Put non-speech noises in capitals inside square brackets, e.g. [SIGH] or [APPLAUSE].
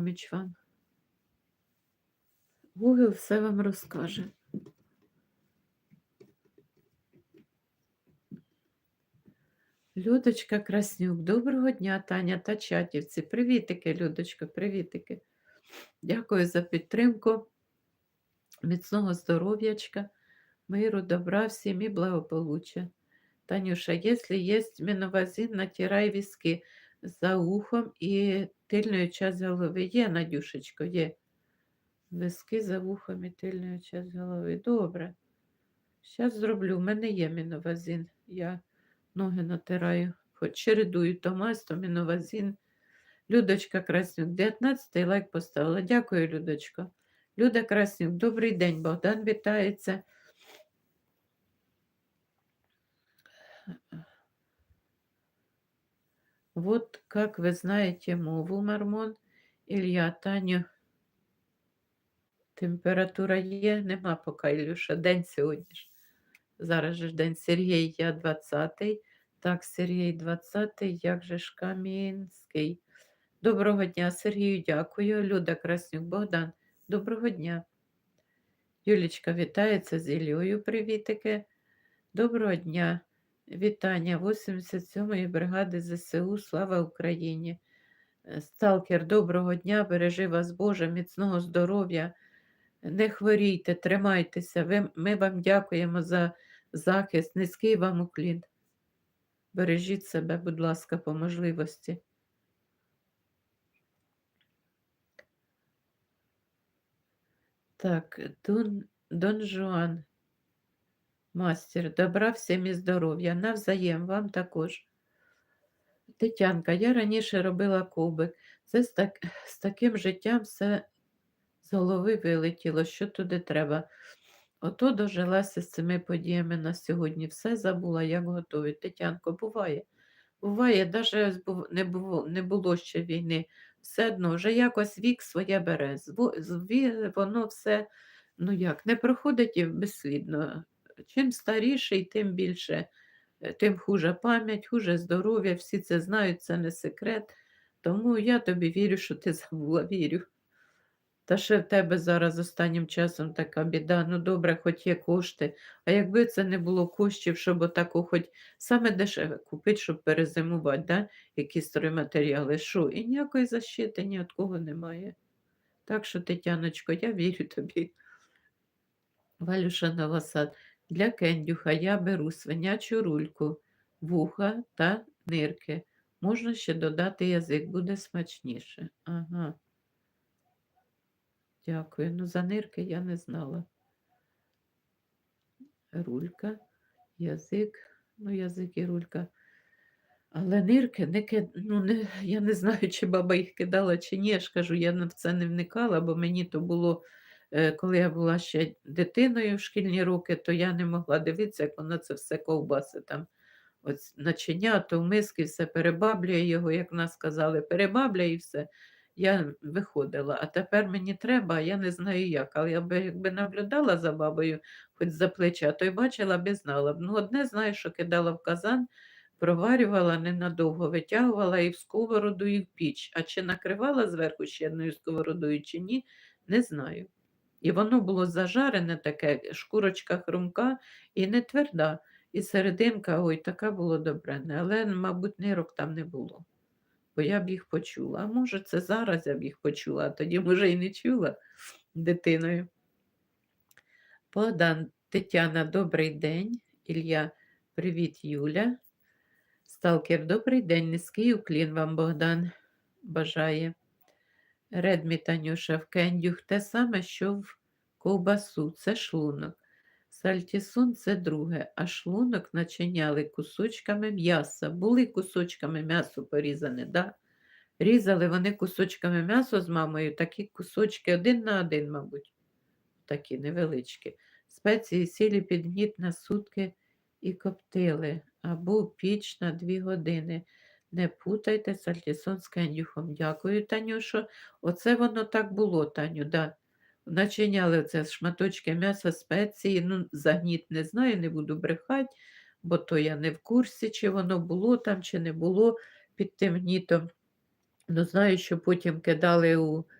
поміч вам. Google все вам розкаже. Людочка Краснюк, доброго дня, Таня та чатівці. Привітики, Людочка, привітики. Дякую за підтримку. Міцного здоров'ячка, миру, добра всім і благополуччя. Танюша, якщо є міновазин, натирай віски за ухом і тильною часть голови. Є, Надюшечко, є. Виски за вухом і тильною часть голови. Добре. Зараз зроблю. У мене є міновазин. Я ноги натираю. Хоч чередую то мазь, то міновазин. Людочка Краснюк, 19 лайк поставила. Дякую, Людочко. Люда Краснюк, добрий день, Богдан вітається. Вот как вы знаете мову, Мармон, Ілля, Таню. Температура є, нема поки, Ілюша, день сьогодні ж. Зараз же ж день Сергій, я 20-й. Так, Сергій 20-й, як же ж Камінський. Доброго дня, Сергію, дякую. Люда Краснюк, Богдан, доброго дня. Юлічка вітається з Іллею, привітики. Доброго дня. Вітання 87-ї бригади ЗСУ. Слава Україні. Е, Сталкер, доброго дня, бережи вас, Боже, міцного здоров'я. Не хворійте, тримайтеся. Ви, ми вам дякуємо за захист. Низький вам уклін. Бережіть себе, будь ласка, по можливості. Так, Дон, Дон Жуан. Мастер, добра всім і здоров'я. Навзаєм вам також. Тетянка, я раніше робила кубик. Це з, так, з таким життям все з голови вилетіло, що туди треба. Ото дожилася з цими подіями на сьогодні. Все забула, як готові. Тетянко, буває. Буває, навіть не було, не було ще війни. Все одно вже якось вік своє бере. Воно все, ну як, не проходить і безслідно. Чим старіший, тим більше, е, тим хуже пам'ять, хуже здоров'я. Всі це знають, це не секрет. Тому я тобі вірю, що ти [LAUGHS] забула, вірю. Та ще в тебе зараз останнім часом така біда. Ну добре, хоч є кошти. А якби це не було коштів, щоб отаку хоч саме дешеве купити, щоб перезимувати, да? якісь стройматеріали, що? І ніякої защити ні від кого немає. Так що, Тетяночко, я вірю тобі. Валюша Новосад. Для кендюха я беру свинячу рульку, вуха та нирки. Можна ще додати язик, буде смачніше. Ага. Дякую. Ну, за нирки я не знала. Рулька, язик, ну, язик і рулька. Але нирки не ки... ну, не... я не знаю, чи баба їх кидала, чи ні. Я ж кажу, я в це не вникала, бо мені то було, коли я була ще дитиною в шкільні роки, то я не могла дивитися, як воно це все ковбаси там. Ось начиня, то в миски все перебаблює його, як нас сказали, перебаблює і все. Я виходила, а тепер мені треба, я не знаю як. Але я би якби наблюдала за бабою, хоч за плеча, то й бачила б і знала б. Ну, одне знаю, що кидала в казан, проварювала ненадовго, витягувала і в сковороду, і в піч. А чи накривала зверху ще одною сковородою, чи ні, не знаю. І воно було зажарене таке, шкурочка хрумка і не тверда. І серединка, ой, така було добре, але, мабуть, нирок там не було бо я б їх почула. А може, це зараз я б їх почула, а тоді, може, і не чула дитиною. Богдан, Тетяна, добрий день. Ілля, привіт, Юля. Сталкер, добрий день. Низький уклін вам, Богдан, бажає. Редмі Танюша в кендюх те саме, що в ковбасу, це шлунок. Сальтісун це друге, а шлунок начиняли кусочками м'яса. Були кусочками м'ясо порізане, да? Різали вони кусочками м'яса з мамою, такі кусочки один на один, мабуть, такі невеличкі. Спеції сілі підгніт на сутки і коптили, або піч на дві години. Не путайте сальтісон з кендюхом. Дякую, Танюшо. Оце воно так було, Таню. да. Начиняли це шматочки м'яса, спеції. Ну, загніт не знаю, не буду брехати, бо то я не в курсі, чи воно було там, чи не було під тим гнітом. Ну, знаю, що потім кидали у